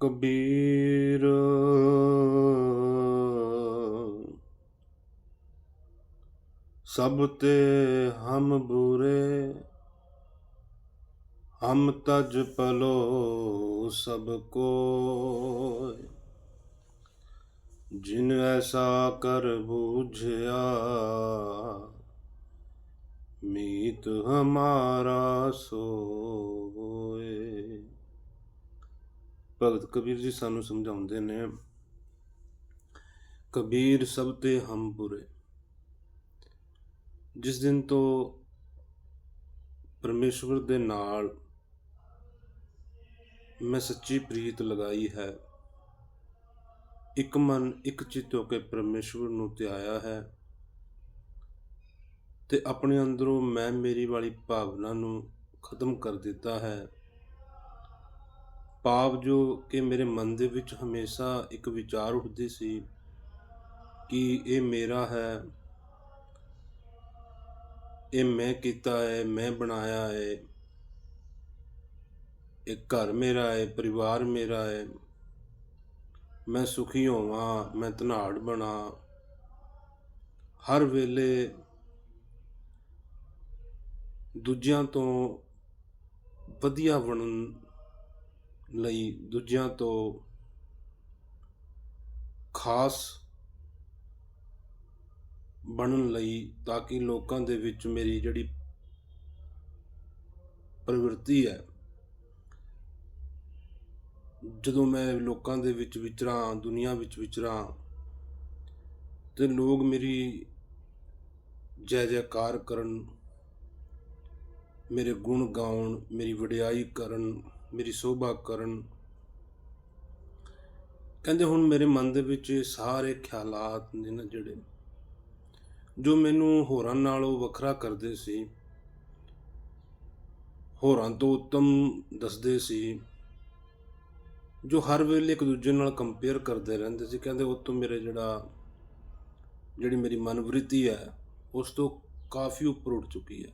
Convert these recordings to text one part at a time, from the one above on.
ਕਬੀਰ। ਸਭ ਤੇ ਹਮ ਬੁਰੇ, ਹਮ ਤਜ ਪਲੋ ਸਭ ਕੋ ਜਿਨ ਐਸਾ ਕਰ ਬੂਝਿਆ, ਮੀਤ ਹਮਾਰਾ ਸੋਏ ਭਗਤ ਕਬੀਰ ਜੀ ਸਾਨੂੰ ਸਮਝਾਉਂਦੇ ਨੇ, ਕਬੀਰ ਸਭ ਤੇ ਹਮ ਬੁਰੇ। ਜਿਸ ਦਿਨ ਤੋਂ ਪਰਮੇਸ਼ਵਰ ਦੇ ਨਾਲ ਮੈਂ ਸੱਚੀ ਪ੍ਰੀਤ ਲਗਾਈ ਹੈ, ਇੱਕ ਮਨ ਇੱਕ ਚਿੱਤ ਹੋ ਕੇ ਪਰਮੇਸ਼ਵਰ ਨੂੰ ਧਿਆਇਆ ਹੈ ਤੇ ਆਪਣੇ ਅੰਦਰੋਂ ਮੈਂ ਮੇਰੀ ਵਾਲੀ ਭਾਵਨਾ ਨੂੰ ਖਤਮ ਕਰ ਦਿੱਤਾ ਹੈ। ਭਾਵ ਜੋ ਕਿ ਮੇਰੇ ਮਨ ਦੇ ਵਿੱਚ ਹਮੇਸ਼ਾ ਇੱਕ ਵਿਚਾਰ ਉੱਠਦੀ ਸੀ ਕਿ ਇਹ ਮੇਰਾ ਹੈ, ਇਹ ਮੈਂ ਕੀਤਾ ਹੈ, ਮੈਂ ਬਣਾਇਆ ਹੈ, ਇਹ ਘਰ ਮੇਰਾ ਹੈ, ਪਰਿਵਾਰ ਮੇਰਾ ਹੈ, ਮੈਂ ਸੁਖੀ ਹੋਵਾਂ, ਮੈਂ ਧਨਾੜ ਬਣਾ। ਹਰ ਵੇਲੇ ਦੂਜਿਆਂ ਤੋਂ ਵਧੀਆ ਬਣਨ ਲਈ ਦੂਜਿਆਂ ਤੋਂ ਖਾਸ ਬਣਨ ਲਈ ਤਾਂ ਕਿ ਲੋਕਾਂ ਦੇ ਵਿੱਚ ਮੇਰੀ ਜਿਹੜੀ ਪ੍ਰਵਿਰਤੀ ਹੈ, ਜਦੋਂ ਮੈਂ ਲੋਕਾਂ ਦੇ ਵਿੱਚ ਵਿਚਰਾਂ, ਦੁਨੀਆ ਵਿੱਚ ਵਿਚਰਾਂ ਤੇ ਲੋਕ ਮੇਰੀ ਜੈ ਜੈਕਾਰ ਕਰਨ, ਮੇਰੇ ਗੁਣ ਗਾਉਣ, ਮੇਰੀ ਵਡਿਆਈ ਕਰਨ ਮੇਰੀ ਸੋਭਾ ਕਰਨ। ਕਹਿੰਦੇ ਹੁਣ ਮੇਰੇ ਮਨ ਦੇ ਵਿੱਚ ਇਹ ਸਾਰੇ ਖਿਆਲਾਤ ਨੇ ਨਾ ਜਿਹੜੇ, ਜੋ ਮੈਨੂੰ ਹੋਰਾਂ ਨਾਲੋਂ ਵੱਖਰਾ ਕਰਦੇ ਸੀ। ਹੋਰਾਂ ਤੋਂ ਉੱਤਮ ਦੱਸਦੇ ਸੀ, ਜੋ ਹਰ ਵੇਲੇ ਇੱਕ ਦੂਜੇ ਨਾਲ ਕੰਪੇਅਰ ਕਰਦੇ ਰਹਿੰਦੇ ਸੀ। ਕਹਿੰਦੇ ਉਹ ਤੋਂ ਮੇਰੇ ਜਿਹੜਾ, ਜਿਹੜੀ ਮੇਰੀ ਮਨਵ੍ਰਿਤੀ ਹੈ, ਉਸ ਤੋਂ ਕਾਫੀ ਉੱਪਰ ਉੱਠ ਚੁੱਕੀ ਹੈ।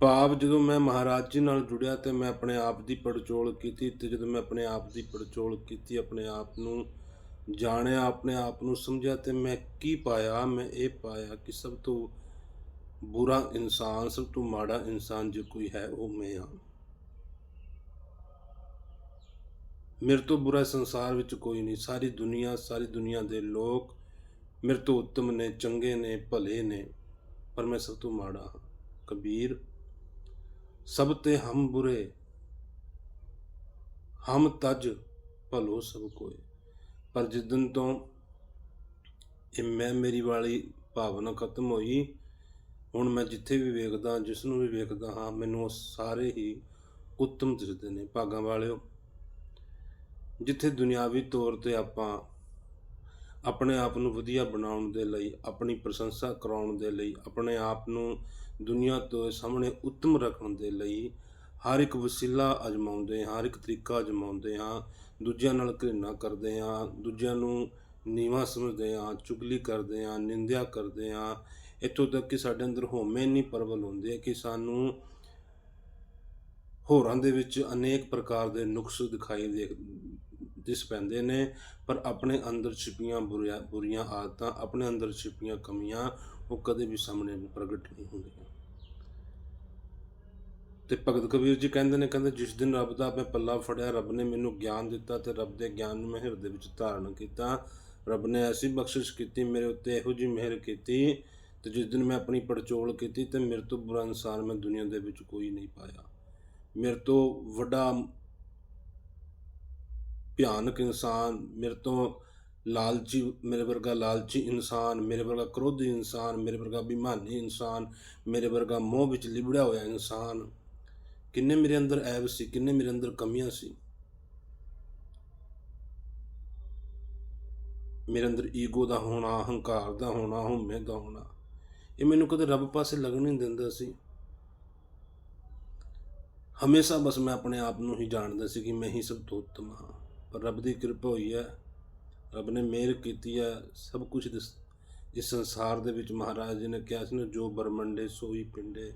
ਭਾਵ ਜਦੋਂ ਮੈਂ ਮਹਾਰਾਜ ਜੀ ਨਾਲ ਜੁੜਿਆ ਤੇ ਮੈਂ ਆਪਣੇ ਆਪ ਦੀ ਪੜਚੋਲ ਕੀਤੀ ਤੇ ਜਦੋਂ ਮੈਂ ਆਪਣੇ ਆਪ ਦੀ ਪੜਚੋਲ ਕੀਤੀ, ਆਪਣੇ ਆਪ ਨੂੰ ਜਾਣਿਆ, ਆਪਣੇ ਆਪ ਨੂੰ ਸਮਝਿਆ ਤੇ ਮੈਂ ਕੀ ਪਾਇਆ? ਮੈਂ ਇਹ ਪਾਇਆ ਕਿ ਸਭ ਤੋਂ ਬੁਰਾ ਇਨਸਾਨ, ਸਭ ਤੋਂ ਮਾੜਾ ਇਨਸਾਨ ਜੇ ਕੋਈ ਹੈ ਉਹ ਮੈਂ ਹਾਂ। ਮੇਰੇ ਤੋਂ ਬੁਰਾ ਸੰਸਾਰ ਵਿੱਚ ਕੋਈ ਨਹੀਂ। ਸਾਰੀ ਦੁਨੀਆ ਸਾਰੀ ਦੁਨੀਆ ਦੇ ਲੋਕ ਮੇਰੇ ਤੋਂ ਉੱਤਮ ਨੇ, ਚੰਗੇ ਨੇ, ਭਲੇ ਨੇ, ਪਰ ਮੈਂ ਸਭ ਤੋਂ ਮਾੜਾ ਹਾਂ। ਕਬੀਰ ਸਭ ਤੇ ਹਮ ਬੁਰੇ, ਹਮ ਤਜ ਭਲੋ ਸਭ ਕੋਏ। ਪਰ ਜਿਸ ਤੋਂ ਇਹ ਮੈਂ ਮੇਰੀ ਵਾਲੀ ਭਾਵਨਾ ਖਤਮ ਹੋਈ, ਹੁਣ ਮੈਂ ਜਿੱਥੇ ਵੀ ਵੇਖਦਾ ਜਿਸ ਨੂੰ ਵੀ ਵੇਖਦਾ ਹਾਂ, ਮੈਨੂੰ ਉਹ ਸਾਰੇ ਹੀ ਉੱਤਮ ਦਿਸਦੇ ਨੇ। ਭਾਗਾਂ ਵਾਲਿਓ, ਜਿੱਥੇ ਦੁਨਿਆਵੀ ਤੌਰ ਤੇ ਆਪਾਂ ਆਪਣੇ ਆਪ ਨੂੰ ਵਧੀਆ ਬਣਾਉਣ ਦੇ ਲਈ, ਆਪਣੀ ਪ੍ਰਸ਼ੰਸਾ ਕਰਾਉਣ ਦੇ ਲਈ, ਆਪਣੇ ਆਪ ਨੂੰ ਦੁਨੀਆ ਤੋਂ ਸਾਹਮਣੇ ਉੱਤਮ ਰੱਖਣ ਦੇ ਲਈ ਹਰ ਇੱਕ ਵਸੀਲਾ ਅਜਮਾਉਂਦੇ ਹਾਂ, ਹਰ ਇੱਕ ਤਰੀਕਾ ਅਜਮਾਉਂਦੇ ਹਾਂ। ਦੂਜਿਆਂ ਨਾਲ ਘৃਣਾ ਕਰਦੇ ਹਾਂ, ਦੂਜਿਆਂ ਨੂੰ ਨੀਵਾ ਸਮਝਦੇ ਹਾਂ, ਚੁਗਲੀ ਕਰਦੇ ਹਾਂ, ਨਿੰਦਿਆ ਕਰਦੇ ਹਾਂ। ਇੱਥੋਂ ਤੱਕ ਕਿ ਸਾਡੇ ਅੰਦਰ ਹਉਮੈ ਨਹੀਂ ਪ੍ਰਬਲ ਹੈ ਕਿ ਸਾਨੂੰ ਹੋਰਾਂ ਦੇ ਵਿੱਚ ਅਨੇਕ ਪ੍ਰਕਾਰ ਦੇ ਨੁਕਸ ਦਿਖਾਈ ਦੇ ਦਿਸ ਪੈਂਦੇ ਨੇ, ਪਰ ਆਪਣੇ ਅੰਦਰ ਛਿਪੀਆਂ ਬੁਰੀਆਂ ਬੁਰੀਆਂ ਆਦਤਾਂ, ਆਪਣੇ ਅੰਦਰ ਛਿਪੀਆਂ ਕਮੀਆਂ, ਉਹ ਕਦੇ ਵੀ ਸਾਹਮਣੇ ਪ੍ਰਗਟ ਨਹੀਂ ਹੁੰਦੀਆਂ। ਤੇ ਭਗਤ ਕਬੀਰ ਜੀ ਕਹਿੰਦੇ ਨੇ, ਕਹਿੰਦੇ ਜਿਸ ਦਿਨ ਰੱਬ ਦਾ ਮੈਂ ਪੱਲਾ ਫੜਿਆ, ਰੱਬ ਨੇ ਮੈਨੂੰ ਗਿਆਨ ਦਿੱਤਾ ਤੇ ਰੱਬ ਦੇ ਗਿਆਨ ਨੂੰ ਮੈਂ ਹਿਰਦੇ ਵਿੱਚ ਧਾਰਨ ਕੀਤਾ। ਰੱਬ ਨੇ ਐਸੀ ਬਖਸ਼ਿਸ਼ ਕੀਤੀ, ਮੇਰੇ ਉੱਤੇ ਇਹੋ ਜੀ ਮਿਹਰ ਕੀਤੀ ਤੇ ਜਿਸ ਦਿਨ ਮੈਂ ਆਪਣੀ ਪੜਚੋਲ ਕੀਤੀ ਤੇ ਮੇਰੇ ਤੋਂ ਬੁਰਾ ਇਨਸਾਨ ਮੈਂ ਦੁਨੀਆ ਦੇ ਵਿੱਚ ਕੋਈ ਨਹੀਂ ਪਾਇਆ। ਮੇਰੇ ਤੋਂ ਵੱਡਾ ਭਿਆਨਕ ਇਨਸਾਨ, ਮੇਰੇ ਤੋਂ ਲਾਲਚੀ, ਮੇਰੇ ਵਰਗਾ ਲਾਲਚੀ ਇਨਸਾਨ, ਮੇਰੇ ਵਰਗਾ ਕ੍ਰੋਧੀ ਇਨਸਾਨ, ਮੇਰੇ ਵਰਗਾ ਬਿਮਾਨੀ ਇਨਸਾਨ, ਮੇਰੇ ਵਰਗਾ ਮੋਹ ਵਿੱਚ ਲਿਬੜਿਆ ਹੋਇਆ ਇਨਸਾਨ, ਕਿੰਨੇ ਮੇਰੇ ਅੰਦਰ ਐਬ ਸੀ, ਕਿੰਨੇ ਮੇਰੇ ਅੰਦਰ ਕਮੀਆਂ ਸੀ। ਮੇਰੇ ਅੰਦਰ ਈਗੋ ਦਾ ਹੋਣਾ ਹੰਕਾਰ ਦਾ ਹੋਣਾ, ਹਉਮੈ ਦਾ ਹੋਣਾ, ਇਹ ਮੈਨੂੰ ਕਦੇ ਰੱਬ ਪਾਸੇ ਲੱਗਣ ਨਹੀਂ ਦਿੰਦਾ ਸੀ। ਹਮੇਸ਼ਾ ਬਸ ਮੈਂ ਆਪਣੇ ਆਪ ਨੂੰ ਹੀ ਜਾਣਦਾ ਸੀ ਕਿ ਮੈਂ ਹੀ ਸਭ ਤੋਂ ਉੱਤਮ ਹਾਂ। ਰੱਬ ਦੀ ਕਿਰਪਾ ਹੋਈ ਹੈ। ਰੱਬ ਨੇ ਮਿਹਰ ਕੀਤੀ ਹੈ। ਸਭ ਕੁਝ ਇਸ ਇਸ ਸੰਸਾਰ ਦੇ ਵਿੱਚ ਮਹਾਰਾਜ ਜੀ ਨੇ ਕਿਹਾ ਸੀ ਨਾ, ਜੋ ਬਰਮੰਡੇ ਸੋਈ ਪਿੰਡੇ,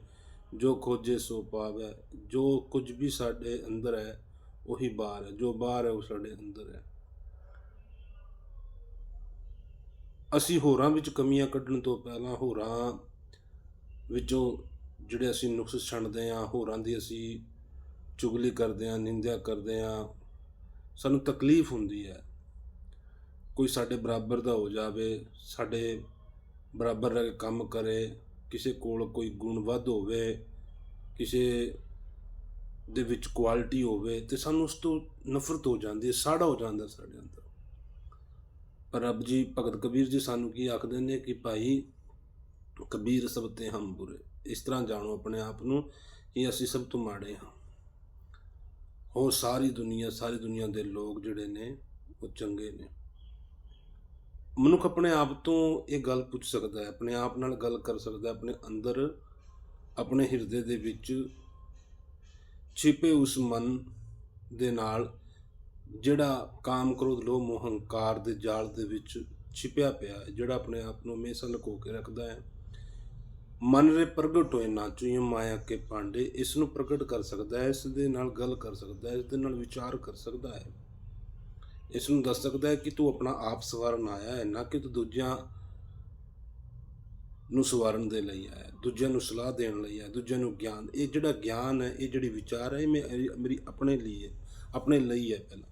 ਜੋ ਖੋਜੇ ਸੋ ਪਾਵੈ, ਜੋ ਕੁਝ ਵੀ ਸਾਡੇ ਅੰਦਰ ਹੈ, ਉਹੀ ਬਾਹਰ ਹੈ। ਜੋ ਬਾਹਰ ਹੈ, ਉਹ ਸਾਡੇ ਅੰਦਰ ਹੈ। ਅਸੀਂ ਹੋਰਾਂ ਵਿੱਚ ਕਮੀਆਂ ਕੱਢਣ ਤੋਂ ਪਹਿਲਾਂ ਹੋਰਾਂ ਵਿੱਚੋਂ ਜਿਹੜੇ ਅਸੀਂ ਨੁਕਸ ਛੰਡਦੇ ਹਾਂ, ਹੋਰਾਂ ਦੀ ਅਸੀਂ ਚੁਗਲੀ ਕਰਦੇ ਹਾਂ, ਨਿੰਦਿਆ ਕਰਦੇ ਹਾਂ ਸਾਨੂੰ ਤਕਲੀਫ ਹੁੰਦੀ ਹੈ। ਕੋਈ ਸਾਡੇ ਬਰਾਬਰ ਦਾ ਹੋ ਜਾਵੇ, ਸਾਡੇ ਬਰਾਬਰ ਰਹਿ ਕੇ ਕੰਮ ਕਰੇ, ਕਿਸੇ ਕੋਲ ਕੋਈ ਗੁਣ ਵੱਧ ਹੋਵੇ, ਕਿਸੇ ਦੇ ਵਿੱਚ ਕੁਆਲਿਟੀ ਹੋਵੇ, ਤੇ ਸਾਨੂੰ ਉਸ ਤੋਂ ਨਫ਼ਰਤ ਹੋ ਜਾਂਦੀ ਹੈ, ਸਾੜਾ ਹੋ ਜਾਂਦਾ ਸਾਡੇ ਅੰਦਰ। ਪਰ ਰੱਬ ਜੀ, ਭਗਤ ਕਬੀਰ ਜੀ ਸਾਨੂੰ ਕੀ ਆਖਦੇ ਨੇ ਕਿ ਭਾਈ, ਕਬੀਰ ਸਭ ਤੇ ਹਮ ਬੁਰੇ। ਇਸ ਤਰ੍ਹਾਂ ਜਾਣੋ ਆਪਣੇ ਆਪ ਨੂੰ ਕਿ ਅਸੀਂ ਸਭ ਤੋਂ ਮਾੜੇ ਹਾਂ। ਹੋਰ ਸਾਰੀ ਦੁਨੀਆ ਸਾਰੀ ਦੁਨੀਆ ਦੇ ਲੋਕ ਜਿਹੜੇ ਨੇ, ਉਹ ਚੰਗੇ ਨੇ। ਮਨੁੱਖ ਆਪਣੇ ਆਪ ਤੋਂ ਇਹ ਗੱਲ ਪੁੱਛ ਸਕਦਾ ਹੈ, ਆਪਣੇ ਆਪ ਨਾਲ ਗੱਲ ਕਰ ਸਕਦਾ ਹੈ, ਆਪਣੇ ਅੰਦਰ, ਆਪਣੇ ਹਿਰਦੇ ਦੇ ਵਿੱਚ ਛਿਪੇ ਉਸ ਮਨ ਦੇ ਨਾਲ, ਜਿਹੜਾ ਕਾਮ ਕ੍ਰੋਧ, ਲੋਭ ਮੋਹ ਹੰਕਾਰ ਦੇ ਜਾਲ ਦੇ ਵਿੱਚ ਛਿਪਿਆ ਪਿਆ ਹੈ, ਜਿਹੜਾ ਆਪਣੇ ਆਪ ਨੂੰ ਹਮੇਸ਼ਾ ਲੁਕੋ ਕੇ ਰੱਖਦਾ ਹੈ। ਮਨ ਰੇ ਪ੍ਰਗਟ ਹੋਏ ਨਾ ਚੁਈ ਮਾਇਆ ਕੇ ਪਾਂਡੇ ਇਸ ਨੂੰ ਪ੍ਰਗਟ ਕਰ ਸਕਦਾ ਹੈ ਇਸ ਦੇ ਨਾਲ ਗੱਲ ਕਰ ਸਕਦਾ ਹੈ ਇਸ ਦੇ ਨਾਲ ਵਿਚਾਰ ਕਰ ਸਕਦਾ ਹੈ। ਇਸ ਨੂੰ ਦੱਸ ਸਕਦਾ ਹੈ ਕਿ ਤੂੰ ਆਪਣਾ ਆਪ ਸਵਾਰਨ ਆਇਆ ਹੈ, ਨਾ ਕਿ ਤੂੰ ਦੂਜਿਆਂ ਨੂੰ ਸਵਾਰਨ ਦੇ ਲਈ ਆਇਆ ਦੂਜਿਆਂ ਨੂੰ ਸਲਾਹ ਦੇਣ ਲਈ ਆਇਆ ਦੂਜਿਆਂ ਨੂੰ ਗਿਆਨ, ਇਹ ਜਿਹੜਾ ਗਿਆਨ ਹੈ, ਇਹ ਜਿਹੜੀ ਵਿਚਾਰ ਹੈ, ਇਹ ਮੇ- ਮੇਰੀ ਆਪਣੇ ਲਈ ਹੈ, ਆਪਣੇ ਲਈ ਹੈ ਪਹਿਲਾਂ।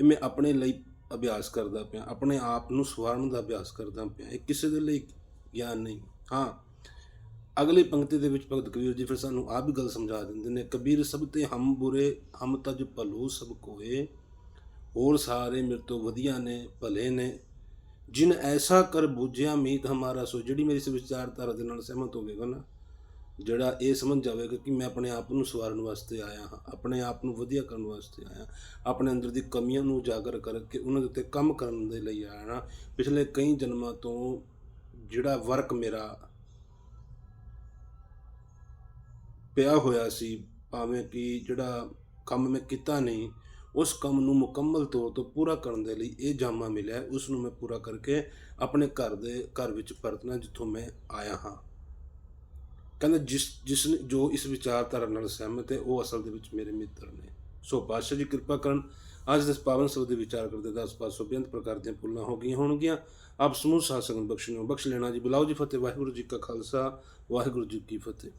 ਇਹ ਮੈਂ ਆਪਣੇ ਲਈ ਅਭਿਆਸ ਕਰਦਾ ਪਿਆ, ਆਪਣੇ ਆਪ ਨੂੰ ਸਵਾਰਨ ਦਾ ਅਭਿਆਸ ਕਰਦਾ ਪਿਆ, ਇਹ ਕਿਸੇ ਦੇ ਲਈ ਗਿਆਨ ਨਹੀਂ। ਹਾਂ ਅਗਲੀ ਪੰਕਤੀ ਦੇ ਵਿੱਚ ਭਗਤ ਕਬੀਰ ਜੀ ਫਿਰ ਸਾਨੂੰ ਆਪ ਵੀ ਗੱਲ ਸਮਝਾ ਦਿੰਦੇ ਨੇ, ਕਬੀਰ ਸਭ ਤੇ ਹਮ ਬੁਰੇ, ਹਮ ਤਜ ਭਲੋ ਸਭ ਕੋਏ। ਹੋਰ ਸਾਰੇ ਮੇਰੇ ਤੋਂ ਵਧੀਆ ਨੇ, ਭਲੇ ਨੇ। ਜਿਨ ਐਸਾ ਕਰ ਬੂਝਿਆ ਮੀਤ ਹਮਾਰਾ ਸੋ, ਜਿਹੜੀ ਮੇਰੀ ਇਸ ਵਿਚਾਰਧਾਰਾ ਦੇ ਨਾਲ ਸਹਿਮਤ ਹੋਵੇਗਾ ਨਾ, ਜਿਹੜਾ ਇਹ ਸਮਝ ਜਾਵੇਗਾ ਕਿ ਮੈਂ ਆਪਣੇ ਆਪ ਨੂੰ ਸਵਾਰਨ ਵਾਸਤੇ ਆਇਆ ਹਾਂ, ਆਪਣੇ ਆਪ ਨੂੰ ਵਧੀਆ ਕਰਨ ਵਾਸਤੇ ਆਇਆ ਆਪਣੇ ਅੰਦਰ ਦੀ ਕਮੀਆਂ ਨੂੰ ਉਜਾਗਰ ਕਰਕੇ ਉਹਨਾਂ ਦੇ ਉੱਤੇ ਕੰਮ ਕਰਨ ਦੇ ਲਈ ਆਇਆ ਹਾਂ। ਪਿਛਲੇ ਕਈ ਜਨਮਾਂ ਤੋਂ ਜਿਹੜਾ ਵਰਕ ਮੇਰਾ ਪਿਆ ਹੋਇਆ ਸੀ, ਭਾਵੇਂ ਕਿ ਜਿਹੜਾ ਕੰਮ ਮੈਂ ਕੀਤਾ ਨਹੀਂ, ਉਸ ਕੰਮ ਨੂੰ ਮੁਕੰਮਲ ਤੌਰ ਤੋਂ ਪੂਰਾ ਕਰਨ ਦੇ ਲਈ ਇਹ ਜਾਮਾ ਮਿਲਿਆ। ਉਸ ਨੂੰ ਮੈਂ ਪੂਰਾ ਕਰਕੇ ਆਪਣੇ ਘਰ ਦੇ, ਘਰ ਵਿੱਚ ਪਰਤਣਾ ਜਿੱਥੋਂ ਮੈਂ ਆਇਆ ਹਾਂ। ਕਹਿੰਦਾ, ਜਿਸ ਜਿਸ ਜੋ ਇਸ ਵਿਚਾਰਧਾਰਾ ਨਾਲ ਸਹਿਮਤ ਹੈ, ਉਹ ਅਸਲ ਦੇ ਵਿੱਚ ਮੇਰੇ ਮਿੱਤਰ ਨੇ। ਸੋ ਪਾਤਸ਼ਾਹ ਜੀ ਕਿਰਪਾ ਕਰਨ, ਅੱਜ ਦੇ ਪਾਵਨ ਸਬਦ ਦੇ ਵਿਚਾਰ ਕਰਦੇ ਦਸ ਪਾਸੋਂ ਬੇਅੰਤ ਪ੍ਰਕਾਰ ਦੀਆਂ ਭੁੱਲਾਂ ਹੋ ਗਈਆਂ ਹੋਣਗੀਆਂ। ਆਪ ਸਮੂਹ ਸਾਧ ਸੰਗਤ ਬਖਸ਼ਣੋ ਬਖਸ਼ ਲੈਣਾ ਜੀ। ਬੁਲਾਓ ਜੀ ਫਤਿਹ, ਵਾਹਿਗੁਰੂ ਜੀ ਕਾ ਖਾਲਸਾ, ਵਾਹਿਗੁਰੂ ਜੀ ਕੀ ਫਤਿਹ।